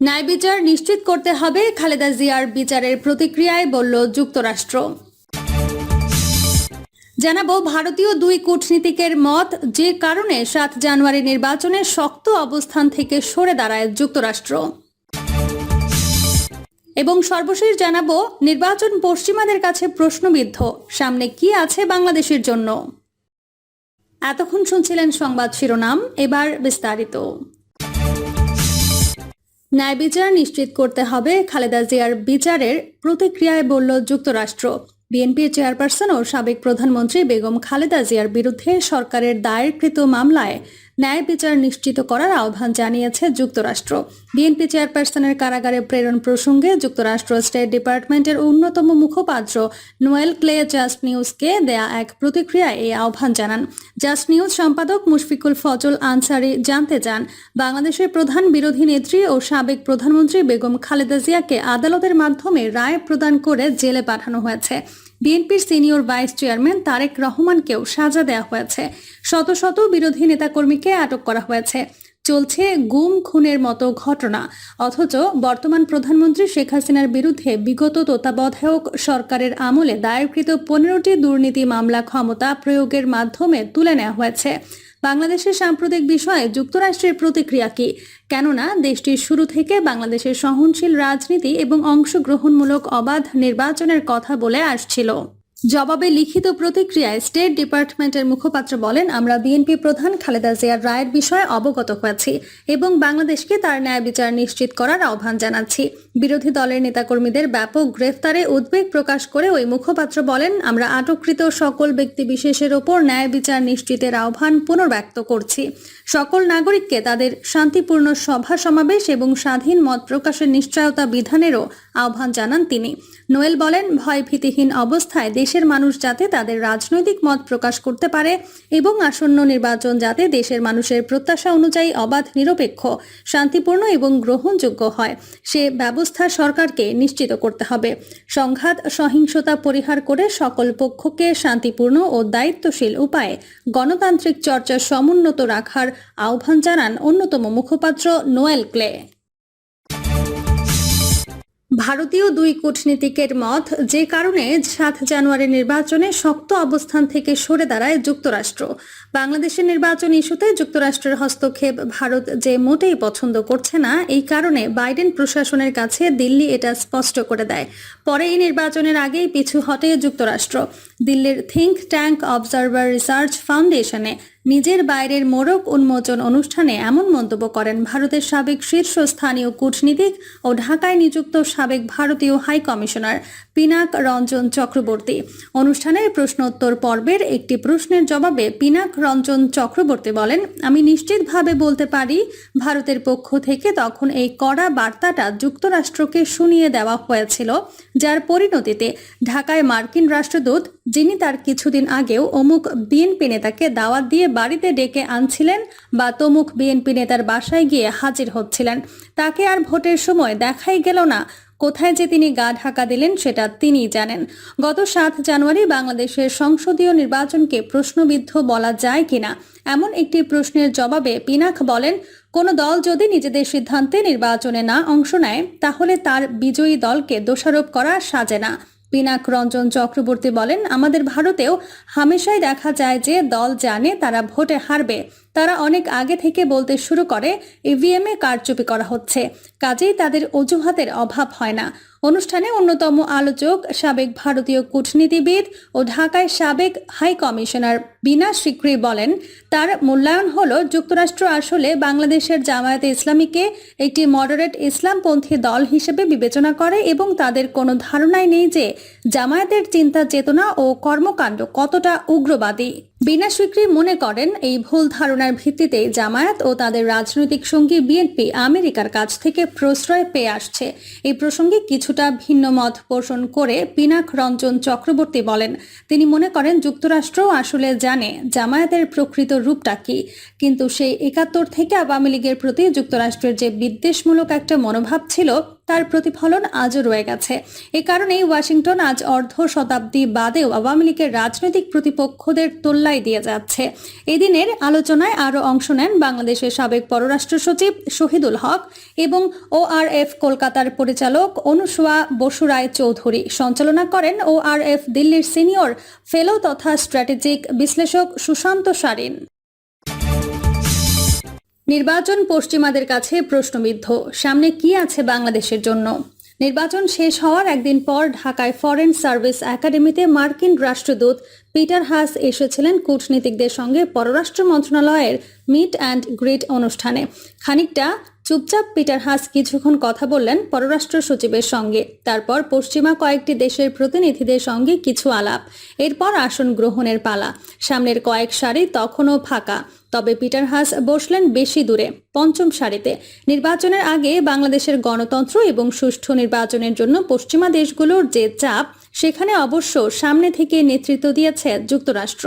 ন্যায় বিচার নিশ্চিত করতে হবে, খালেদা জিয়ার বিচারের প্রতিক্রিয়ায় বলল যুক্তরাষ্ট্র। জানাব, ভারতীয় দুই কূটনীতিকের মত, যে কারণে সাত জানুয়ারি নির্বাচনে শক্ত অবস্থান থেকে সরে দাঁড়ায় যুক্তরাষ্ট্র। এবং সর্বশেষ জানাব, নির্বাচন পশ্চিমাদের কাছে প্রশ্নবিদ্ধ, সামনে কি আছে বাংলাদেশের জন্য? এতক্ষণ শুনছিলেন সংবাদ শিরোনাম, এবার বিস্তারিত। ন্যায় বিচার নিশ্চিত করতে হবে। খালেদা জিয়ার বিচারের প্রতিক্রিয়ায় বলল যুক্তরাষ্ট্র। বিএনপির চেয়ারপারসন ও সাবেক প্রধানমন্ত্রী বেগম খালেদা জিয়ার বিরুদ্ধে সরকারের দায়েরকৃত মামলায় ন্যায় বিচার নিশ্চিত করার আহ্বান জানিয়েছে যুক্তরাষ্ট্র। বিএনপি চেয়ারপারসনের কারাগারে প্রেরণ প্রসঙ্গে যুক্তরাষ্ট্র স্টেট ডিপার্টমেন্টের অন্যতম মুখপাত্র নোয়েল ক্লে জাস্ট নিউজকে দেয়া এক প্রতিক্রিয়ায় এই আহ্বান জানান। জাস্ট নিউজ সম্পাদক মুশফিকুল ফজল আনসারি জানতে চান, বাংলাদেশের প্রধান বিরোধী নেত্রী ও সাবেক প্রধানমন্ত্রী বেগম খালেদা জিয়াকে আদালতের মাধ্যমে রায় প্রদান করে জেলে পাঠানো হয়েছে। বিএনপির সিনিয়র ভাইস চেয়ারম্যান তারেক রহমানকেও সাজা দেওয়া হয়েছে। শত শত বিরোধী নেতাকর্মীকে আটক করা হয়েছে। চলছে গুম, খুনের মতো ঘটনা। অথচ বর্তমান প্রধানমন্ত্রী শেখ হাসিনার বিরুদ্ধে বিগত তত্ত্বাবধায়ক সরকারের আমলে দায়েরকৃত পনেরোটি দুর্নীতি মামলা ক্ষমতা প্রয়োগের মাধ্যমে তুলে নেওয়া হয়েছে। বাংলাদেশের সাম্প্রতিক বিষয়ে যুক্তরাষ্ট্রের প্রতিক্রিয়া কি? কেননা, দেশটির শুরু থেকে বাংলাদেশের সহনশীল রাজনীতি এবং অংশগ্রহণমূলক অবাধ নির্বাচনের কথা বলে আসছিল। জবাবে লিখিত প্রতিক্রিয়ায় স্টেট ডিপার্টমেন্টের মুখপাত্র বলেন, আমরা বিএনপি প্রধান খালেদা জিয়ার রায়ের বিষয়ে অবগত হয়েছি এবং বাংলাদেশকে তার ন্যায় বিচার নিশ্চিত করার আহ্বান জানাচ্ছি। বিরোধী দলের নেতাকর্মীদের ব্যাপক গ্রেফতারে উদ্বেগ প্রকাশ করে ওই মুখপাত্র বলেন, আমরা আটককৃত সকল ব্যক্তি বিশেষের ওপর ন্যায় বিচার নিশ্চিতের আহ্বান পুনর্ব্যক্ত করছি। সকল নাগরিককে তাদের শান্তিপূর্ণ সভা সমাবেশ এবং স্বাধীন মত প্রকাশের নিশ্চয়তা বিধানেরও আহ্বান জানান তিনি। নোয়েল বলেন, ভয়ভীতিহীন অবস্থায় দেশের মানুষ যাতে তাদের রাজনৈতিক মত প্রকাশ করতে পারে এবং আসন্ন নির্বাচন যাতে দেশের মানুষের প্রত্যাশা অনুযায়ী অবাধ, নিরপেক্ষ, শান্তিপূর্ণ এবং গ্রহণযোগ্য হয়, সে ব্যবস্থা সরকারকে নিশ্চিত করতে হবে। সংঘাত, সহিংসতা পরিহার করে সকল পক্ষকে শান্তিপূর্ণ ও দায়িত্বশীল উপায়ে গণতান্ত্রিক চর্চা সমুন্নত রাখার আহ্বান জানান অন্যতম মুখপাত্র নোয়েল ক্লে। ভারতীয় দুই কূটনীতিকের মত, যে কারণে সাত জানুয়ারি নির্বাচনে শক্ত অবস্থান থেকে সরে দাঁড়ায় যুক্তরাষ্ট্র। বাংলাদেশের নির্বাচন ইস্যুতে যুক্তরাষ্ট্রের হস্তক্ষেপ ভারত যে মোটেই পছন্দ করছে না, এই কারণে বাইডেন প্রশাসনের কাছে দিল্লি এটা স্পষ্ট করে দেয়। পরে এই নির্বাচনের আগেই পিছু হটে যুক্তরাষ্ট্র। দিল্লির থিঙ্ক ট্যাঙ্ক অবজারভার রিসার্চ ফাউন্ডেশনে নিজের বাইরের মোড়ক উন্মোচন অনুষ্ঠানে এমন মন্তব্য করেন ভারতের সাবেক শীর্ষস্থানীয় কূটনীতিক ও ঢাকায় নিযুক্ত সাবেক ভারতীয় হাই কমিশনার পিনাক রঞ্জন চক্রবর্তী। অনুষ্ঠানের প্রশ্নোত্তর পর্বের একটি প্রশ্নের জবাবে পিনাক রঞ্জন চক্রবর্তী বলেন, আমি নিশ্চিতভাবে বলতে পারি, ভারতের পক্ষ থেকে তখন এই কড়া বার্তাটা যুক্তরাষ্ট্রকে শুনিয়ে দেওয়া হয়েছিল, যার পরিণতিতে ঢাকায় মার্কিন রাষ্ট্রদূত যিনি তার কিছুদিন আগেও অমুক বিএনপি নেতাকে দাওয়াত দিয়ে বাড়িতে ডেকে আনছিলেন বা তমুক বিএনপি নেতার বাসায় গিয়ে হাজির হচ্ছিলেন। তাকে আর ভোটের সময় দেখাই গেল না। কোথায় যে তিনি গা ঢাকা দিলেন সেটা তিনিই জানেন। গত সাত জানুয়ারি বাংলাদেশের সংসদীয় নির্বাচনকে প্রশ্নবিদ্ধ বলা যায় কিনা? এমন একটি প্রশ্নের জবাবে পিনাক বলেন, কোনো দল যদি নিজেদের সিদ্ধান্তে নির্বাচনে না অংশ নেয়, তাহলে তার বিজয়ী দলকে দোষারোপ করা সাজে না। পিনাক রঞ্জন চক্রবর্তী বলেন, আমাদের ভারতেও হামেশাই দেখা যায় যে দল জানে তারা ভোটে হারবে। তারা অনেক আগে থেকে বলতে শুরু করে ইভিএম এ কারচুপি করা হচ্ছে। কাজেই তাদের অজুহাতের অভাব হয় না। অনুষ্ঠানে অন্যতম আলোচক, সাবেক ভারতীয় কূটনীতিবিদ ও ঢাকায় সাবেক হাই কমিশনার বিনা সিক্রি বলেন, তার মূল্যায়ন হল যুক্তরাষ্ট্র আসলে বাংলাদেশের জামায়াতে ইসলামীকে একটি মডারেট ইসলামপন্থী দল হিসেবে বিবেচনা করে এবং তাদের কোনো ধারণাই নেই যে জামায়াতের চিন্তা চেতনা ও কর্মকাণ্ড কতটা উগ্রবাদী। বিনা স্বীকৃতি মনে করেন এই ভুল ধারণার ভিত্তিতে জামায়াত ও তাদের রাজনৈতিক সঙ্গী বিএনপি আমেরিকার কাছ থেকে প্রশ্রয় পেয়ে আসছে। এই প্রসঙ্গে কিছুটা ভিন্ন মত পোষণ করে পিনাক রঞ্জন চক্রবর্তী বলেন, তিনি মনে করেন যুক্তরাষ্ট্র আসলে জানে জামায়াতের প্রকৃত রূপটা কি, কিন্তু সেই একাত্তর থেকে আওয়ামী লীগের প্রতি যুক্তরাষ্ট্রের যে বিদ্বেষমূলক একটা মনোভাব ছিল তার প্রতিফলন আজও রয়ে গেছে। এ কারণেই ওয়াশিংটন আজ অর্ধ শতাব্দী বাদেও আওয়ামী লীগের রাজনৈতিক প্রতিপক্ষদের তোল্লাই দিয়ে যাচ্ছে। এদিনের আলোচনায় আরও অংশ নেন বাংলাদেশের সাবেক পররাষ্ট্র সচিব শহীদুল হক এবং ওআরএফ কলকাতার পরিচালক অনুসুয়া বসুরায় চৌধুরী। সঞ্চালনা করেন ওআরএফ দিল্লির সিনিয়র ফেলো তথা স্ট্র্যাটেজিক বিশ্লেষক সুশান্ত সারিন নির্বাচন পশ্চিমাদের কাছে প্রশ্নবিদ্ধ। সামনে কি আছে বাংলাদেশের জন্য? নির্বাচন শেষ হওয়ার একদিন পর ঢাকায় ফরেন সার্ভিস একাডেমিতে মার্কিন রাষ্ট্রদূত পিটার হাস এসেছিলেন কূটনীতিকদের সঙ্গে পররাষ্ট্র মন্ত্রণালয়ের মিট অ্যান্ড গ্রিট অনুষ্ঠানে। খানিকটা চুপচাপ পিটার হাস কিছুক্ষণ কথা বললেন পররাষ্ট্র সচিবের সঙ্গে। তারপর পশ্চিমা কয়েকটি দেশের প্রতিনিধিদের সঙ্গে কিছু আলাপ। এরপর আসন গ্রহণের পালা। সামনের কয়েক সারি তখনও ফাঁকা। তবে পিটার হাস বসলেন বেশি দূরে। পঞ্চম সারিতে নির্বাচনের আগে বাংলাদেশের গণতন্ত্র এবং সুষ্ঠু নির্বাচনের জন্য পশ্চিমা দেশগুলোর যে চাপ, সেখানে অবশ্য সামনে থেকে নেতৃত্ব দিয়েছে যুক্তরাষ্ট্র।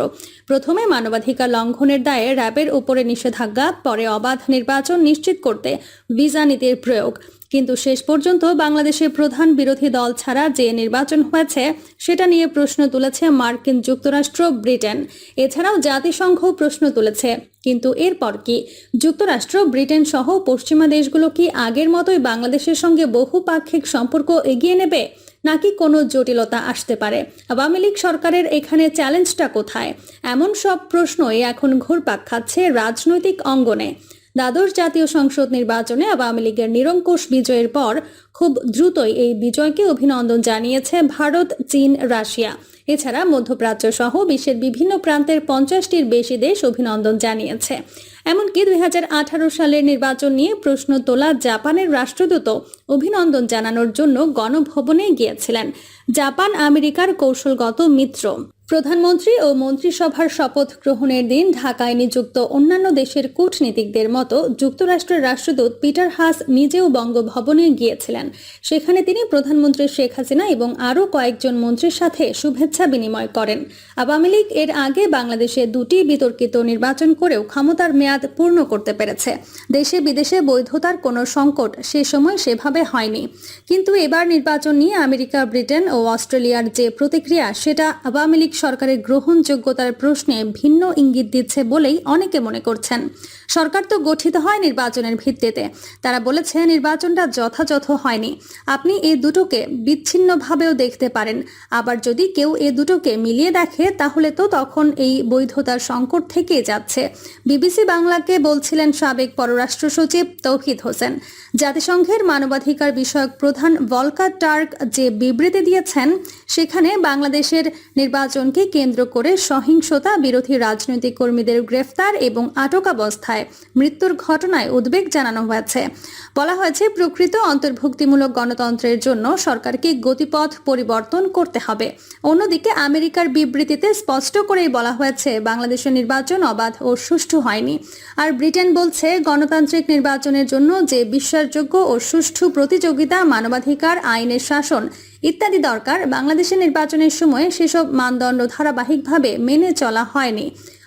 প্রথমে মানবাধিকার লঙ্ঘনের দায়ে র্যাবের উপরে নিষেধাজ্ঞা, পরে অবাধ নির্বাচন নিশ্চিত করতে ভিসা নীতির প্রয়োগ। কিন্তু শেষ পর্যন্ত বাংলাদেশের প্রধান বিরোধী দল ছাড়া যে নির্বাচন হয়েছে, সেটা নিয়ে প্রশ্ন তুলেছে মার্কিন যুক্তরাষ্ট্র ব্রিটেন। এছাড়াও জাতিসংঘ প্রশ্ন তুলেছে, কিন্তু এরপর কি? যুক্তরাষ্ট্র, ব্রিটেন সহ পশ্চিমা দেশগুলো কি আগের মতোই বাংলাদেশের সঙ্গে বহুপাক্ষিক সম্পর্ক এগিয়ে নেবে? নাকি কোনো জটিলতা আসতে পারে? আওয়ামী লীগ সরকারের এখানে চ্যালেঞ্জটা কোথায়? এমন সব প্রশ্নই এখন ঘুরপাক খাচ্ছে রাজনৈতিক অঙ্গনে। দ্বাদশ জাতীয় সংসদ নির্বাচনে আওয়ামী লীগের নিরঙ্কুশ বিজয়ের পর খুব দ্রুতই এই বিজয়কে অভিনন্দন জানিয়েছে ভারত, চীন, রাশিয়া। এছাড়া মধ্যপ্রাচ্য সহ বিশ্বের বিভিন্ন প্রান্তের পঞ্চাশটির বেশি দেশ অভিনন্দন জানিয়েছে। এমনকি দুই হাজার আঠারো সালের নির্বাচন নিয়ে প্রশ্ন তোলা জাপানের রাষ্ট্রদূত অভিনন্দন জানানোর জন্য গণভবনে গিয়েছিলেন। জাপান আমেরিকার কৌশলগত মিত্র। প্রধানমন্ত্রী ও মন্ত্রিসভার শপথ গ্রহণের দিন ঢাকায় নিযুক্ত অন্যান্য দেশের কূটনীতিকদের মতো যুক্তরাষ্ট্রের রাষ্ট্রদূত পিটার হাস নিজেও বঙ্গভবনে গিয়েছিলেন। সেখানে তিনি প্রধানমন্ত্রী শেখ হাসিনা এবং আরও কয়েকজন মন্ত্রীর সাথে শুভেচ্ছা বিনিময় করেন। আওয়ামী লীগ এর আগে বাংলাদেশে দুটি বিতর্কিত নির্বাচন করেও ক্ষমতার মেয়াদ পূর্ণ করতে পেরেছে। দেশে বিদেশে বৈধতার কোনো সংকট সে সময় সেভাবে হয়নি। কিন্তু এবার নির্বাচন নিয়ে আমেরিকা, ব্রিটেন ও অস্ট্রেলিয়ার যে প্রতিক্রিয়া, সেটা আওয়ামী লীগ সরকারের গ্রহণযোগ্যতার প্রশ্নে ভিন্ন ইঙ্গিত দিচ্ছে বলেই অনেকে মনে করছেন। সরকার তো গঠিত হয় নির্বাচনের ভিত্তিতে। তারা বলেছে, নির্বাচনটা যথাযথ হয়নি। আপনি এই দুটোকে বিচ্ছিন্নভাবেও দেখতে পারেন। আবার যদি কেউ এ দুটোকে মিলিয়ে দেখে, তাহলে তো তখন এই বৈধতার সংকট থেকে যাচ্ছে। বিবিসি বাংলাকে বলছিলেন সাবেক পররাষ্ট্র সচিব তৌহিদ হোসেন। জাতিসংঘের মানবাধিকার বিষয়ক প্রধান ভলকার টার্ক যে বিবৃতি দিয়েছেন, সেখানে বাংলাদেশের নির্বাচনকে কেন্দ্র করে সহিংসতা বিরোধী রাজনৈতিক কর্মীদের গ্রেফতার এবং আটকাবস্থায় মৃত্যুর ঘটনায় উদ্বেগ জানানো হয়েছে। বলা হয়েছে, প্রকৃত অন্তর্ভুক্তিমূলক গণতন্ত্রের জন্য সরকারকে গতিপথ পরিবর্তন করতে হবে। অন্যদিকে আমেরিকার বিবৃতিতে স্পষ্ট করেই বলা হয়েছে, বাংলাদেশের নির্বাচন অবাধ ও সুষ্ঠু হয়নি। আর ব্রিটেন বলছে, গণতান্ত্রিক নির্বাচনের জন্য যে বিশ্বাসযোগ্য ও সুষ্ঠু প্রতিযোগিতা, মানবাধিকার, আইনের শাসন ইত্যাদি দরকার, বাংলাদেশের নির্বাচনের সময় সেসব মানদণ্ড ধারাবাহিকভাবে মেনে চলা হয়নি।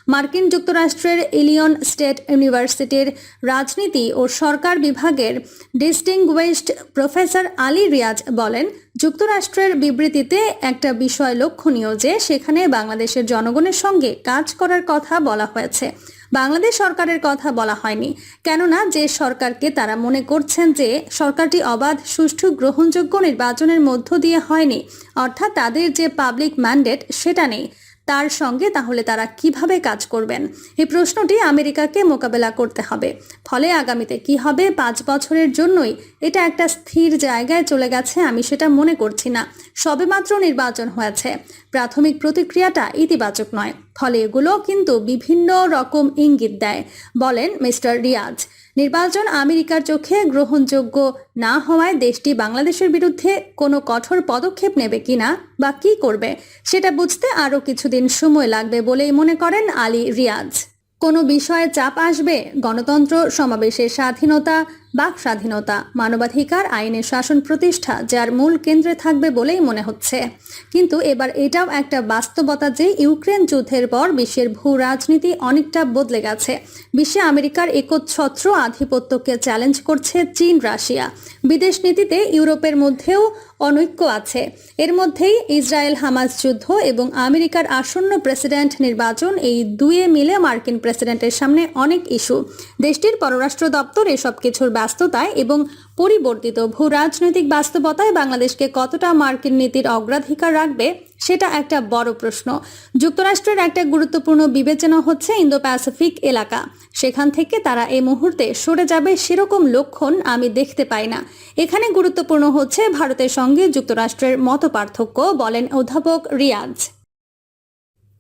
মার্কিন যুক্তরাষ্ট্রের ইলিয়ন স্টেট ইউনিভার্সিটির রাজনীতি ও সরকার বিভাগের ডিস্টিংগুইশড প্রফেসর আলী রিয়াজ বলেন, যুক্তরাষ্ট্রের বিবৃতিতে একটা বিষয় লক্ষণীয় যে সেখানে বাংলাদেশের জনগণের সঙ্গে কাজ করার কথা বলা হয়েছে। বাংলাদেশ সরকারের কথা বলা হয়নি, কেননা যে সরকারকে তারা মনে করছেন যে সরকারটি অবাধ, সুষ্ঠু, গ্রহণযোগ্য নির্বাচনের মধ্য দিয়ে হয়নি, অর্থাৎ তাদের যে পাবলিক ম্যান্ডেট সেটা নেই। তার সঙ্গে তাহলে তারা কীভাবে কাজ করবেন? এই প্রশ্নটি আমেরিকাকে মোকাবেলা করতে হবে। ফলে আগামীতে কি হবে? পাঁচ বছরের জন্যই এটা একটা স্থির জায়গায় চলে গেছে, আমি সেটা মনে করছি না। সবেমাত্র নির্বাচন হয়েছে। প্রাথমিক প্রতিক্রিয়াটা ইতিবাচক নয়। ফলে এগুলো কিন্তু বিভিন্ন রকম ইঙ্গিত দেয়, বলেন মিস্টার রিয়াজ। নির্বাচন আমেরিকার চোখে গ্রহণযোগ্য না হওয়ায় দেশটি বাংলাদেশের বিরুদ্ধে কোনো কঠোর পদক্ষেপ নেবে কিনা বা কি করবে, সেটা বুঝতে আরও কিছুদিন সময় লাগবে বলেই মনে করেন আলী রিয়াজ। কোনো বিষয়ে চাপ আসবে? গণতন্ত্র, সমাবেশের স্বাধীনতা বাক স্বাধীনতা মানবাধিকার আইনের শাসন প্রতিষ্ঠা, যার মূল কেন্দ্রে থাকবে বলেই মনে হচ্ছে। কিন্তু এবার এটাও একটা বাস্তবতা যে ইউক্রেন যুদ্ধের পর বিশ্বের ভূ রাজনীতি অনেকটা বদলে গেছে। বিশ্বে আমেরিকার একচ্ছত্র আধিপত্যকে চ্যালেঞ্জ করছে চীন, রাশিয়া। বিদেশ নীতিতে ইউরোপের মধ্যেও অনৈক্য আছে। এর মধ্যেই ইসরায়েল হামাস যুদ্ধ এবং আমেরিকার আসন্ন প্রেসিডেন্ট নির্বাচন এই দুয়ে মিলে মার্কিন প্রেসিডেন্টের সামনে অনেক ইস্যু। দেশটির পররাষ্ট্র দপ্তর এসব কিছুর ব্যস্ততায় এবং পরিবর্তিত ভূ রাজনৈতিক বাস্তবতায় বাংলাদেশকে কতটা মার্কিন নীতির অগ্রাধিকার রাখবে, সেটা একটা বড় প্রশ্ন। যুক্তরাষ্ট্রের একটা গুরুত্বপূর্ণ বিবেচনা হচ্ছে ইন্দো প্যাসিফিক এলাকা। সেখান থেকে তারা এই মুহূর্তে সরে যাবে সেরকম লক্ষণ আমি দেখতে পাই না। এখানে গুরুত্বপূর্ণ হচ্ছে ভারতের সঙ্গে যুক্তরাষ্ট্রের মত পার্থক্য বলেন অধ্যাপক রিয়াজ।